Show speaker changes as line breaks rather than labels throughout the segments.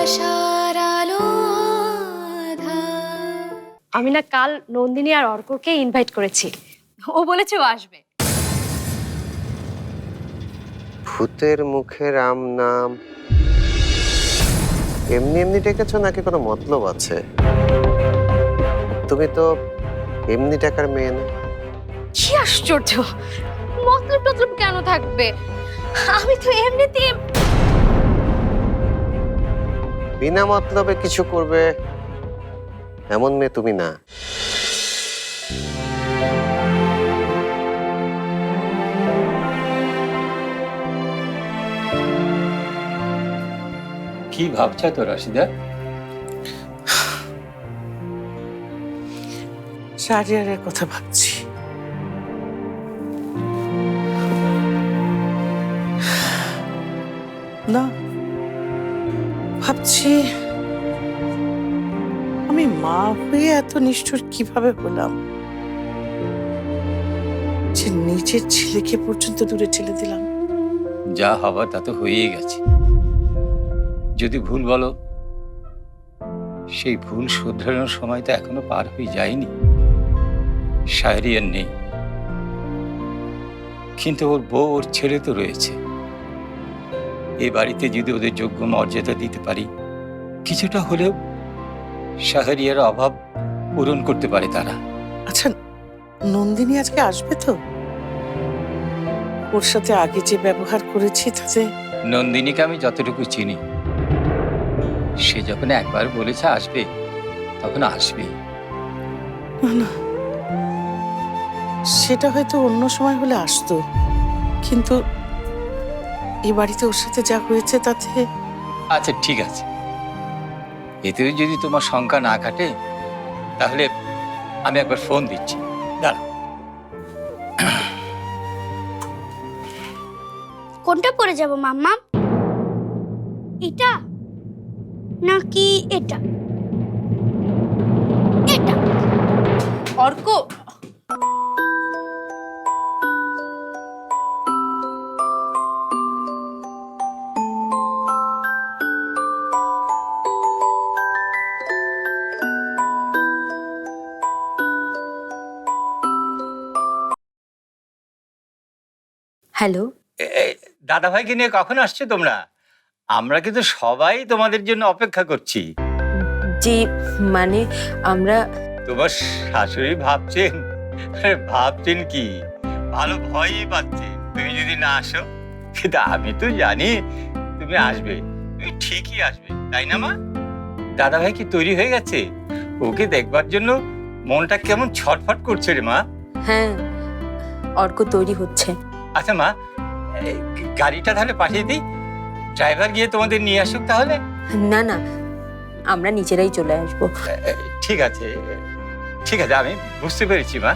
আলো
আমি না কাল নন্দিনী আর অর্ককে ইনভাইট করেছি। ও বলেছে ও আসবে।
ভূতের মুখে রাম নাম। এমনি এমনি ডেকেছো নাকি কোনো মতলব আছে? তুমি তো এমনি টাকার মেয়ে না।
কি আশ্চর্য! মতলব টতলব কেন থাকবে? আমি তো এমনিতে
বিনা মতলবে কিছু করবে এমন মেয়ে তুমি না।
কি ভাবছা তো রাশিদা?
শাহরিয়ারের কথা ভাবছি। না ভাবছি, আমি মা হয়ে এত নিষ্ঠুর কীভাবে হলাম? যে নিজের ছেলেকে পর্যন্ত দূরে ঠেলে দিলাম।
যা হবার তা তো হয়েই গেছে। যদি ভুল বলো, সেই ভুল শুধরানোর সময় তো এখনও পার হয়ে যায়নি। শাহরিয়ার নেই। কিন্তু ওর বউ, ওর ছেলে তো রয়েছে। এই বাড়িতে যদি ওদের যোগ্য মর্যাদা দিতে পারি কিছুটা হলেও শাহরিয়ার অভাব পূরণ করতে পারে তারা।
আচ্ছা নন্দিনী আজকে আসবে তো? ওর সাথে আগে যে ব্যবহার করেছি তাতে
নন্দিনীকে আমি যতটুকু চিনি। সে যখন একবার বলেছে আসবে তখন আসবে।
না না। সেটা হয়তো অন্য সময় হলে আসতো। কিন্তু এই বাড়িতে ওর সাথে যা হয়েছে তাতে
আচ্ছা ঠিক আছে। এতেও যদি তোমার শঙ্কা না কাটে তাহলে আমি একবার ফোন দিচ্ছি। দাঁড়া
কোনটা পরে যাব মাম্মা? এটা নাকি এটা? এটা।
অর্ক! হ্যালো।
দাদা ভাইকে নিয়ে কখন আসছো তোমরা? আমরা কিন্তু সবাই তোমাদের জন্য অপেক্ষা করছি।
জি মানে আমরা
তোমার শাশুড়ি ভাবছেন? ভাবছেন কি? ভালো ভয়ই পাচ্ছে। তুমি যদি না আসো কিন্তু আমি তো জানি তুমি আসবে। তুমি ঠিকই আসবে তাই না মা? দাদা ভাই কি তৈরি হয়ে গেছে? ওকে দেখবার জন্য মনটা কেমন ছটফট করছে রে মা।
হ্যাঁ অর্ক তৈরি হচ্ছে।
আচ্ছা মা গাড়িটা তাহলে পাঠিয়ে দিই। ড্রাইভার গিয়ে তোমাদের নিয়ে আসুক তাহলে?
না না আমরা নিজেরাই চলে আসব।
ঠিক আছে ঠিক আছে আমি বুঝতে পেরেছি মা।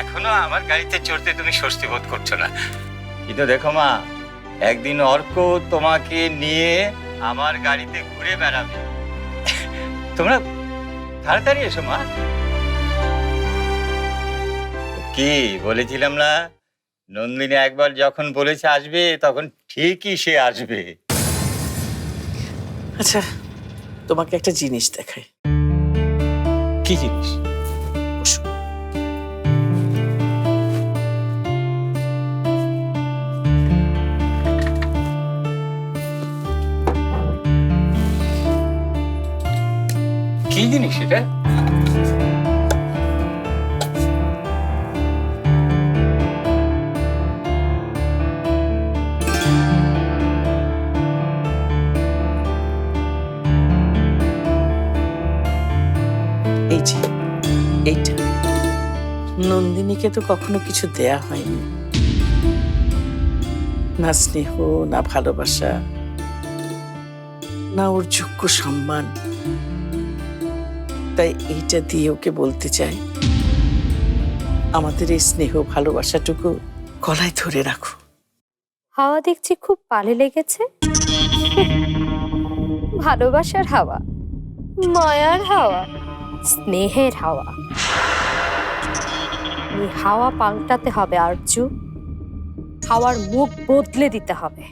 এখনও আমার গাড়িতে চড়তে তুমি স্বস্তি বোধ করছ না। কিন্তু দেখো মা একদিন অর্ক তোমাকে নিয়ে আমার গাড়িতে ঘুরে বেড়াবে। তোমরা তাড়াতাড়ি এসো মা। কি বলেছিলাম না? নন্দিনী একবার যখন বলেছে আসবে তখন ঠিকই সে আসবে।
আচ্ছা তোমাকে একটা জিনিস দেখাই।
কি জিনিস? কি জিনিস এটা?
নন্দিনীকে তো কখনো কিছু দেয়া হয়নি। না স্নেহ, না ভালোবাসা, না ওর যোগ্য সম্মান। তাই এইটা দিয়ে ওকে বলতে চাই, আমাদের এই স্নেহ ভালোবাসাটুকু গলায় ধরে রাখো।
হাওয়া দেখছি খুব পালে লেগেছে। ভালোবাসার হাওয়া, মায়ার হাওয়া, স্নেহের হাওয়া। এই হাওয়া পাল্টাতে হবে আরজু। হাওয়ার মুখ বদলে দিতে হবে।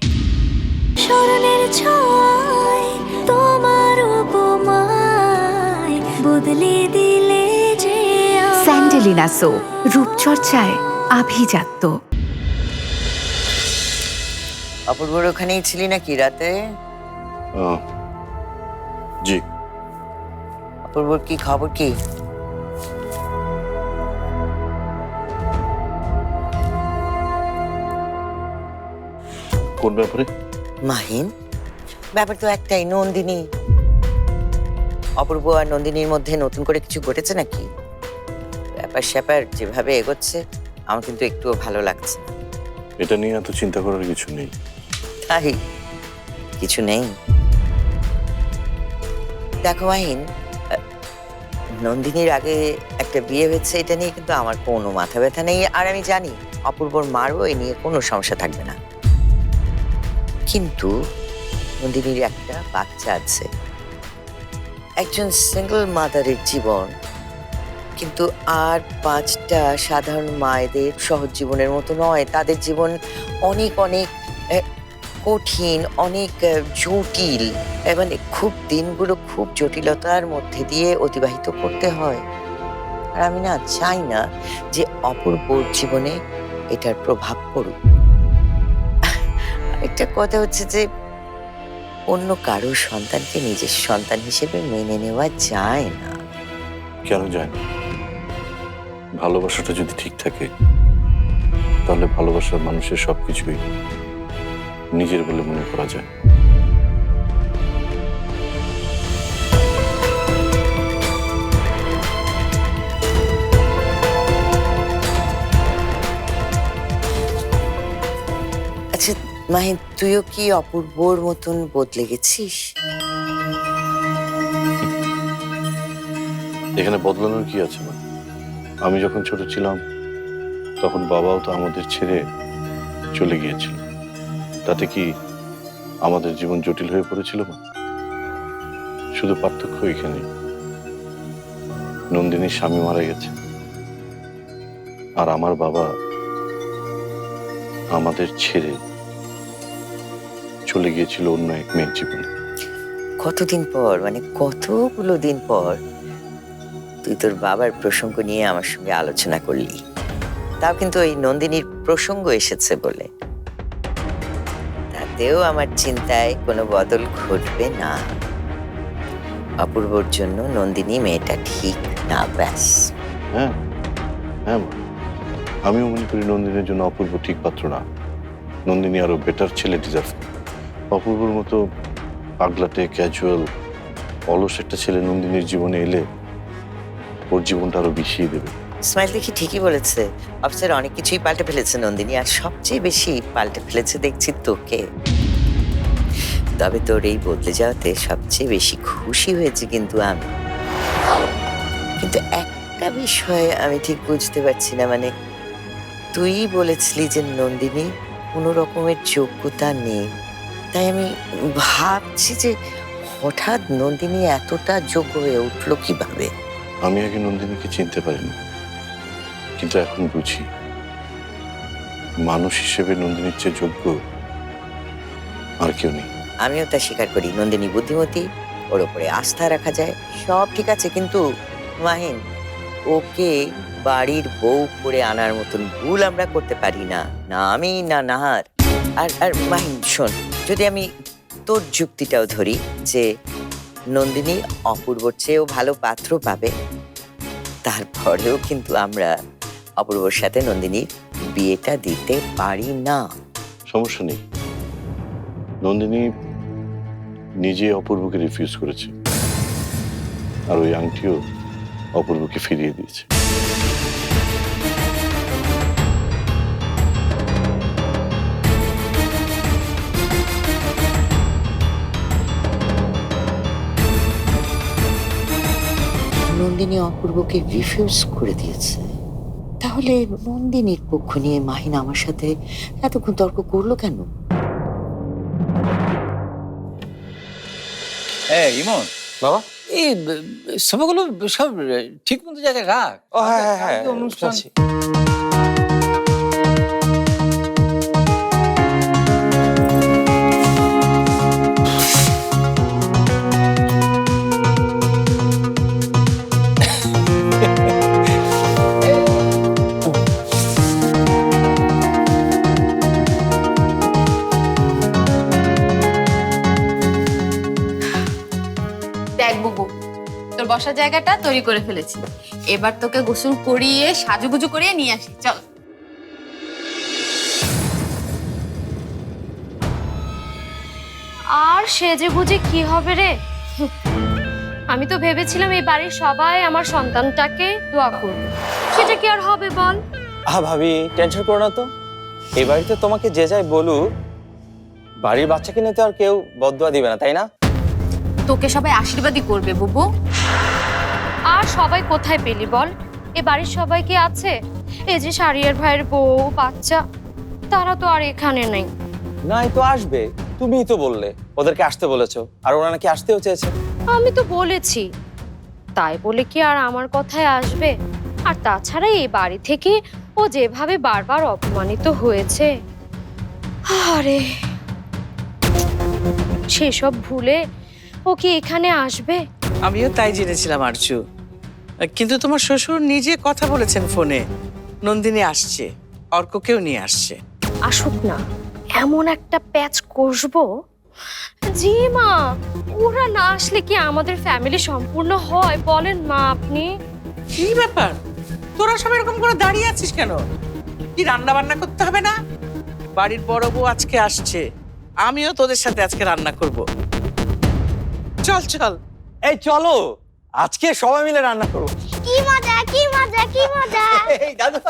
স্মরণের ছয় তোমার উপমায় বদলে দিলে যে।
স্যান্ডেলিনা সো রূপচর্চায় আভিজাত্য।
অপূর্বর ওখানেই ছিলি নাকি রাতে?
জি।
অপূর্বর কি খবর কি?
কোন ব্যাপারে
মাহিন ব্যাপার তো একটাই নন্দিনী। অপূর্ব আর নন্দিনীর মধ্যে নতুন করে কিছু ঘটেছে নাকি? ব্যাপার স্যাপার যেভাবে এগোচ্ছে আমার কিন্তু একটুও ভালো লাগছে না।
এটা নিয়ে এত চিন্তা করার কিছু নেই।
তাই? কিছু নেই? দেখো মাহিন নন্দিনীর আগে একটা বিয়ে হয়েছে এটা নিয়ে কিন্তু আমার কোনো মাথা ব্যথা নেই। আর আমি জানি অপূর্বর মারও এ নিয়ে কোনো সমস্যা থাকবে না। কিন্তু নন্দিনীর একটা বাচ্চা আছে। একজন সিঙ্গল মাদারের জীবন, কিন্তু আর পাঁচটা সাধারণ মায়েদের সহজ জীবনের মতো নয়। তাদের জীবন অনেক অনেক কঠিন, অনেক জটিল মানে খুব দিনগুলো খুব জটিলতার মধ্যে দিয়ে অতিবাহিত করতে হয়। আর আমি না চাই না যে অপূর্বর জীবনে এটার প্রভাব পড়ুক। একটা কথা হচ্ছে যে, অন্য কারও সন্তানকে নিজের সন্তান হিসেবে মেনে নেওয়া যায় না।
কেন যায় না? ভালোবাসাটা যদি ঠিক থাকে, তাহলে ভালোবাসার মানুষের সবকিছুই নিজের বলে মনে করা যায়।
মাহিন, তুইও কি অপূর্বর মতন বদলে গেছিস?
এখানে বদলানোর কি আছে না আমি যখন ছোট ছিলাম, তখন বাবাও তো আমাদের ছেড়ে চলে গিয়েছিল। তাতে কি আমাদের জীবন জটিল হয়ে পড়েছিল না শুধু পার্থক্য এখানে। নন্দিনীর স্বামী মারা গেছে। আর আমার বাবা আমাদের ছেড়ে চলে গিয়েছিল অন্য এক মেয়ের জীবনে।
কতদিন পর? মানে কতগুলো দিন পর তুই তোর বাবার প্রসঙ্গ নিয়ে আমার সঙ্গে আলোচনা করলি। তাও কিন্তু ওই নন্দিনীর প্রসঙ্গ এসেছে বলে। তাতেও আমার চিন্তায় কোনো বদল ঘটবে না। অপূর্বর জন্য নন্দিনী মেয়েটা ঠিক না ব্যাস।
হ্যাঁ হ্যাঁ। আমিও মনে করি নন্দিনীর জন্য অপূর্ব ঠিক পাত্র না। নন্দিনী আরও বেটার ছেলে ডিজার্ভ অপূর্বর মতো পাগলাটে ক্যাজুয়াল অলস একটা ছেলে নন্দিনীর জীবনে এলে ওর জীবনটা আরও বিষিয়ে দেবে।
স্মাইল দেখি ঠিকই বলেছে। অফিসার অনেক কিছুই পাল্টে ফেলেছে নন্দিনী, আর সবচেয়ে বেশি পাল্টে ফেলেছে দেখছি তোকে। তবে তোর এই বদলে যাওয়াতে সবচেয়ে বেশি খুশি হয়েছে কিন্তু আমি। কিন্তু একটা বিষয় আমি ঠিক বুঝতে পারছি না মানে তুই বলেছিলি যে নন্দিনী কোনো রকমের যোগ্যতা নেই। তাই আমি ভাবছি যে হঠাৎ নন্দিনী এতটা যোগ্য হয়ে উঠল কীভাবে?
আমি আগে নন্দিনীকে চিনতে পারিনি কিন্তু এখন বুঝি। মানুষ হিসেবে নন্দিনীর চেয়ে যোগ্য আর কেউ নেই।
আমিও তা স্বীকার করি নন্দিনী বুদ্ধিমতী ওর ওপরে আস্থা রাখা যায়। সব ঠিক আছে কিন্তু মাহিন ওকে বাড়ির বউ করে আনার মতন ভুল আমরা করতে পারি না। না আমি না নাহার। আর আর মাহিন শোন। যদি আমি তোর যুক্তিটাও ধরি যে নন্দিনী অপূর্বর চেয়েও ভালো পাত্র পাবে, তারপরেও কিন্তু আমরা অপূর্বর সাথে নন্দিনীর বিয়েটা দিতে পারি না।
সমস্যা নেই। নন্দিনী নিজে অপূর্বকে রিফিউজ করেছে। আর ওই আংটিও অপূর্বকে ফিরিয়ে দিয়েছে।
নন্দিনী অপূর্বকে রিফিউজ করে দিয়েছে। তাহলে নন্দিনীর পক্ষ নিয়ে মাহিন আমার সাথে এতক্ষণ তর্ক করল কেন?
হ্যাঁ ইমন।
বাবা?
এই সবগুলো সব ঠিক মতো জায়গায় রাখ।
ও হ্যাঁ হ্যাঁ হ্যাঁ
অনুষ্ঠান।
বসার জায়গাটা তৈরি করে ফেলেছি। এবার তোকে গোসল করিয়ে সাজুগুজু করিয়ে নিয়ে আসি চল।
আর সেজে গুজে কি হবে রে? আমি তো ভেবেছিলাম এই বাড়ির সবাই আমার সন্তানটাকে দোয়া করবে। সেটা কি আর হবে বল?
আহা ভাবি টেনশন করো না তো। এই বাড়িতে তোমাকে যে যাই বলুক বাড়ির বাচ্চাকে নিয়ে তো আর কেউ বদুয়া দিবে না তাই না?
তোকে সবাই আশীর্বাদই করবে বুবু।
আর সবাই কোথায় পেলি বল? এ বাড়ির সবাই কি আছে? এই যে শাড়িয়ার ভাইয়ের বউ বাচ্চা তারা তো আর এখানে নেই।
না এই তো আসবে তুমিই তো বললে ওদেরকে আসতে বলেছ আর ওরা নাকি আসতেও চেয়েছে।
আমি তো বলেছি তাই বলে কি আর আমার কথায় আসবে? আর তাছাড়া এই বাড়ি থেকে ও যেভাবে বারবার অপমানিত হয়েছে আরে! সেসব ভুলে ও কি এখানে আসবে?
আমিও তাই জেনেছিলাম আরজু কিন্তু তোমার শ্বশুর নিজে কথা বলেছেন ফোনে। নন্দিনী আসছে অর্ককেও নিয়ে আসছে।
আসুক না এমন একটা প্যাচ কষবো। জি মা ওরা না আসলে কি আমাদের ফ্যামিলি সম্পূর্ণ হয় বলেন মা আপনি?
কি ব্যাপার? তোরা সব এরকম করে দাঁড়িয়ে আছিস কেন? কি রান্না বান্না করতে হবে না? বাড়ির বড় বউ আজকে আসছে আমিও তোদের সাথে আজকে রান্না করব। চল চল।
এই চলো। আজকে সবাই মিলে রান্না করব।
কি মজা কি মজা কি মজা।
এই দাদু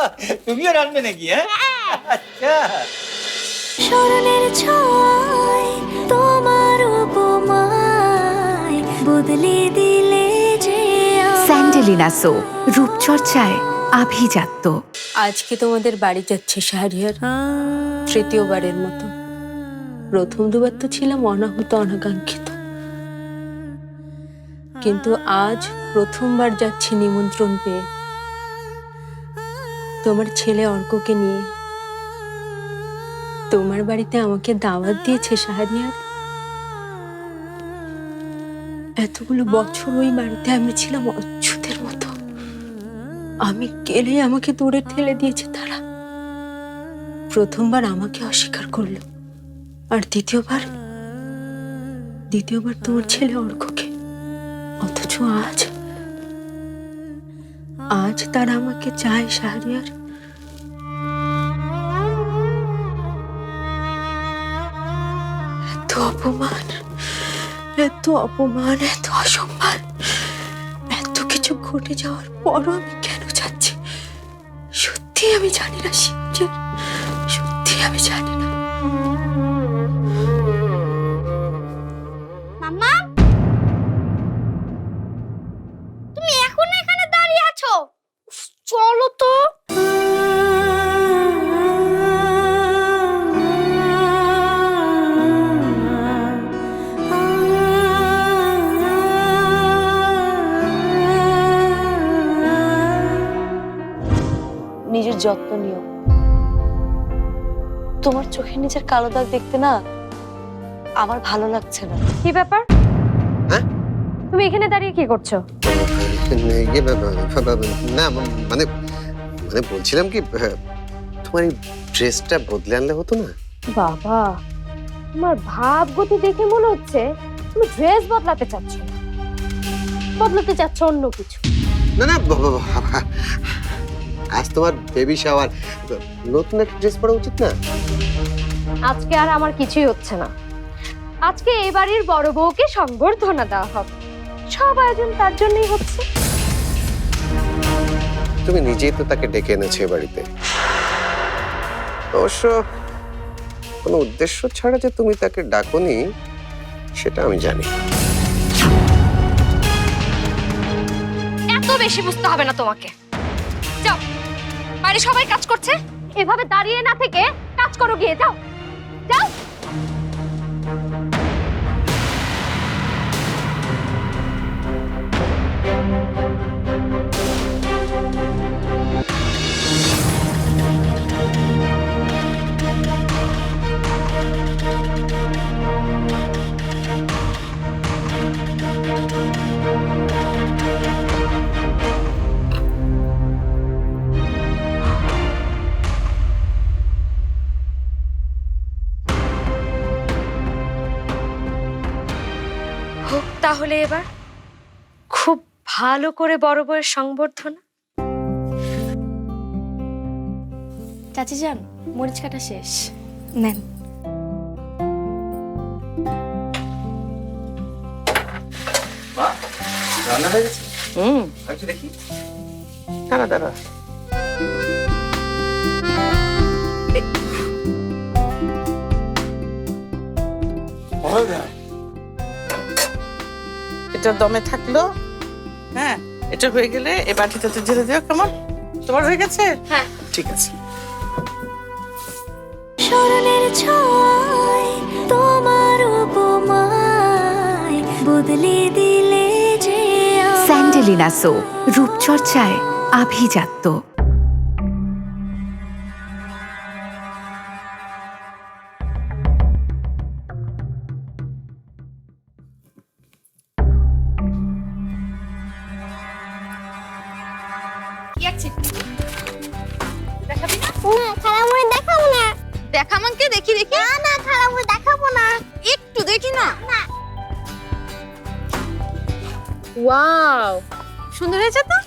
তুমিও রাখবে নাকি হ্যাঁ? আচ্ছা।
স্মরণের ছয় তোমার উপমায় বদলে দিলে যে।
স্যান্ডেলিনা সো রূপচর্চায় আভিজাত্য।
আজকে তোমাদের বাড়ি যাচ্ছে শাহরিয়ার তৃতীয়বারের মতো। প্রথম দুবার তো ছিলাম অনাহুত অনাকাঙ্ক্ষিত। কিন্তু আজ প্রথমবার যাচ্ছি নিমন্ত্রণ পেয়ে। তোমার ছেলে অর্ককে নিয়ে। তোমার বাড়িতে আমাকে দাওয়াত দিয়েছে, শাহরিয়ার। এতগুলো বছর ওই বাড়িতে আমি ছিলাম অচ্ছুতের মতো। আমি গেলে আমাকে দূরে ঠেলে দিয়েছে তারা। প্রথমবার আমাকে অস্বীকার করল। আর দ্বিতীয়বার দ্বিতীয়বার তোমার ছেলে অর্ককে অথচ আজ। আজ তারা আমাকে চায় শাহরিয়ার। এত অপমান এত অপমান, এত অসম্মান, এত কিছু ঘটে যাওয়ার পরও আমি কেন যাচ্ছি? সত্যি আমি জানি না শিবজের সত্যি আমি জানি
যত্ন নিও। তোমার চোখের নিচের কালো দাগ দেখতে না আমার ভালো লাগছে না।
কি ব্যাপার?
হ্যাঁ?
তুমি এখানে দাঁড়িয়ে কি করছ?
না মানে মানে বলছিলাম কি তোমার এই ড্রেসটা বদলে আনলে হতো না?
বাবা তোমার ভাব গতি দেখে মনে হচ্ছে তুমি ড্রেস বদলাতে চাচ্ছ। না। বদলাতে চাচ্ছ অন্য কিছু।
না না আজ তোমার বেবি শাওয়ার নতুন একটা ড্রেস পরা উচিত না?
আজকে আর আমার কিছুই হচ্ছে না। আজকে এই বাড়ির বড় বউকে সংবর্ধনা দেওয়া হবে। সব আয়োজন তার জন্যই হচ্ছে।
তুমি নিজেই তো তাকে ডেকে এনেছো এ বাড়িতে। অবশ্য কোনো উদ্দেশ্য ছাড়া যে তুমি তাকে ডাকোনি সেটা আমি জানি।
এত বেশি বুঝতে হবে না তোমাকে। বাড়ি সবাই কাজ করছে? এভাবে দাঁড়িয়ে না থেকে কাজ করো গিয়ে যাও। তাহলে এবার? খুব ভালো করে বড় বউয়ের সংবর্ধনা।
চাচি যান মরিচ কাটা শেষ। নেন।
রান্না হয়ে গেছে?
হুম।
একটু দেখি।
দাঁড়া দাঁড়া। এটা দমে থাকল। হ্যাঁ এটা হয়ে গেলে এ বাটিটাতে ঢেলে দিও কেমন? তোমার হয়ে গেছে?
হ্যাঁ।
ঠিক আছে।
স্মরণের ছয় তোমার উপমায় বদলে দিলে যে
স্যান্ডেলিনা সো রূপচর্চায় আভিজাত্য।
দেখাবি না? না খালামুড়ি দেখাবো না। দেখা মানকে দেখি দেখি। না না খালামুড়ি দেখাবো না। একটু দেখি না। না। ওয়াও সুন্দর হয়েছে তো?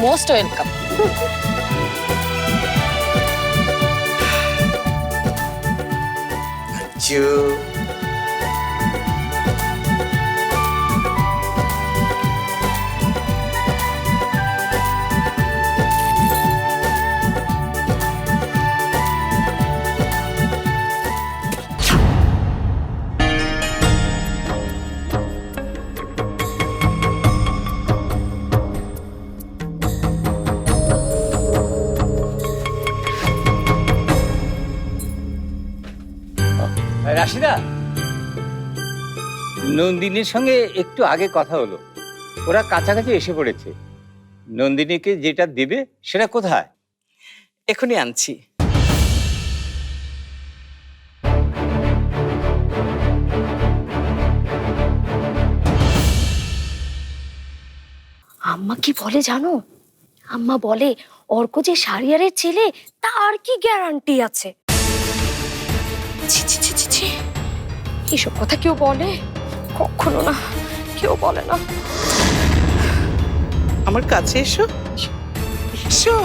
Most
welcome Rashida. নন্দিনীর সঙ্গে একটু আগে কথা হলো। ওরা কাছাকাছি এসে পড়েছে। নন্দিনীকে যেটা দেবে সেটা কোথায়?
এখনই আনছি।
আম্মা কি বলে জানো? আম্মা বলে অর্ক যে সারিয়ারের ছেলে তার কি গ্যারান্টি আছে? ছি ছি ছি ছি ছি এসব কথা কেউ বলে? কখনো না কেউ বলে না।
আমার কাছে এসো। এসো।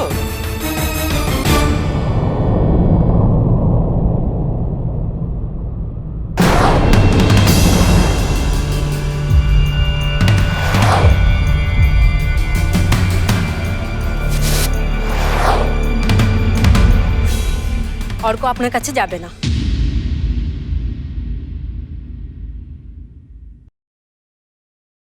অর্ক আপনার কাছে যাবে না।